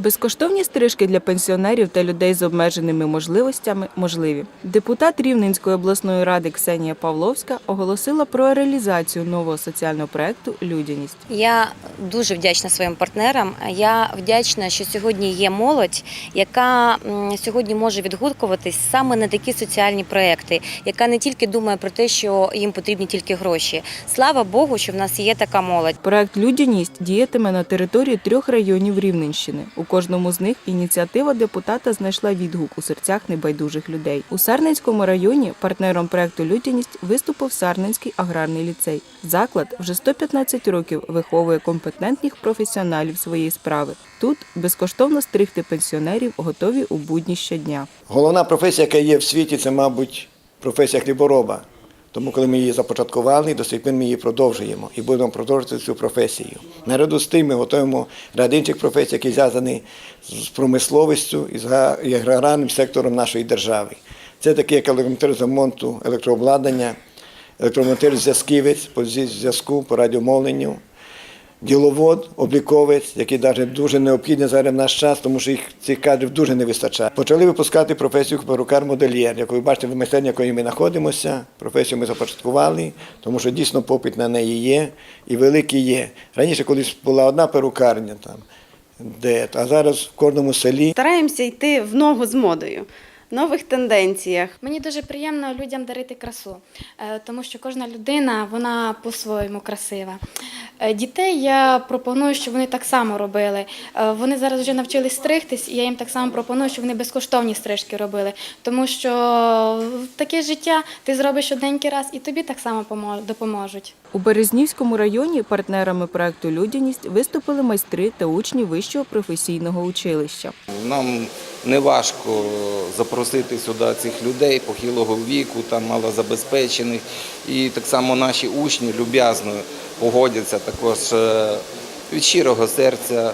Безкоштовні стрижки для пенсіонерів та людей з обмеженими можливостями можливі. Депутат Рівненської обласної ради Ксенія Павловська оголосила про реалізацію нового соціального проекту Людяність. Я дуже вдячна своїм партнерам. Я вдячна, що сьогодні є молодь, яка сьогодні може відгукуватись саме на такі соціальні проекти, яка не тільки думає про те, що їм потрібні тільки гроші. Слава Богу, що в нас є така молодь. Проект Людяність діятиме на території трьох районів Рівненщини. Кожному з них ініціатива депутата знайшла відгук у серцях небайдужих людей. У Сарненському районі партнером проекту Людяність виступив Сарненський аграрний ліцей. Заклад вже 115 років виховує компетентних професіоналів своєї справи. Тут безкоштовно стригти пенсіонерів готові у будні щодня. Головна професія, яка є в світі, це, мабуть, професія хлібороба. Тому, коли ми її започаткували, до сих пір ми її продовжуємо і будемо продовжувати цю професію. Наряду з тим ми готуємо ряд інших професій, які зв'язані з промисловістю і з аграрним сектором нашої держави. Це такі, як електромонтер з ремонту електрообладнання, електромонтер зв'язківець по зв'язку, по радіомовленню, діловод, обліковець, який навіть дуже необхідний зараз в наш час, тому що їх цих кадрів дуже не вистачає. Почали випускати професію перукар-модельєр, яку ви бачите в майстерні, якої ми знаходимося. Професію ми започаткували, тому що дійсно попит на неї є і великий є. Раніше колись була одна перукарня там, де, а зараз в кожному селі Стараємося йти в ногу з модою, нових тенденціях. Мені дуже приємно людям дарити красу, е, тому що кожна людина вона по-своєму красива. Е, Дітей я пропоную, щоб вони так само робили. Е, Вони зараз вже навчились стригтись, і я їм так само пропоную, щоб вони безкоштовні стрижки робили. Тому що таке життя ти зробиш одненький раз, і тобі так само помо- допоможуть. У Березнівському районі партнерами проекту Людяність виступили майстри та учні вищого професійного училища. Нам не важко запросити сюди цих людей похилого віку, там малозабезпечених. І так само наші учні люб'язно погодяться також е, від щирого серця е,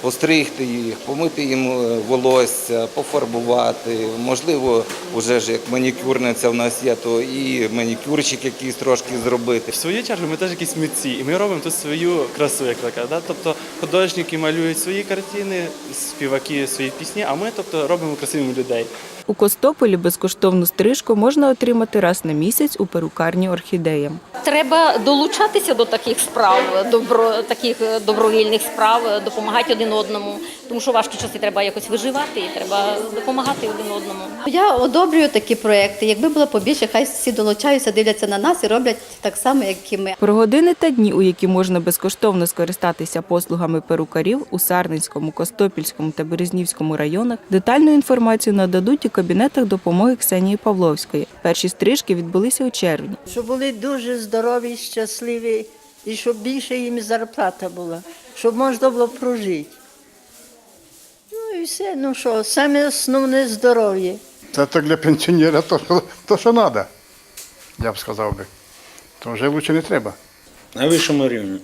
постригти їх, помити їм е, волосся, пофарбувати. Можливо, вже ж як манікюрниця в нас є, то і манікюрчик якийсь трошки зробити. В свою чергу ми теж якісь митці, і ми робимо тут свою красу, як така. Да? Тобто художники малюють свої картини, співаки свої пісні, а ми тобто, робимо красивими людей. У Костополі безкоштовну стрижку можна отримати раз на місяць у перукарні орхідея. Треба долучатися до таких справ, добро, таких е, добровільних справ, е, допомагати один одному, тому що важкі часи треба якось виживати і треба допомагати один одному. Я одобрюю такі проекти. Якби було побільше, хай всі долучаються, дивляться на нас і роблять так само, як і ми. Про години та дні, у які можна безкоштовно скористатися послугами перукарів у Сарненському, Костопільському та Березнівському районах, детальну інформацію нададуть у кабінетах допомоги Ксенії Павловської. Перші стрижки відбулися у червні. щоб були дуже здорові, щасливі, і щоб більше їм зарплата була, щоб можна було прожити. Ну і все, ну що, саме основне здоров'я. Це так для пенсіонера то, що- то що треба, я б сказав би. То вже краще не треба. На вищому рівні.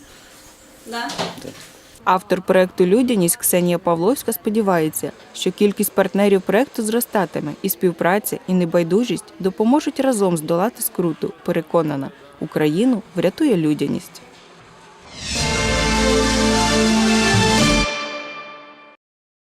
Автор проекту Людяність Ксенія Павловська сподівається, що кількість партнерів проекту зростатиме, і співпраця, і небайдужість допоможуть разом здолати скруту. Переконана, Україну врятує людяність.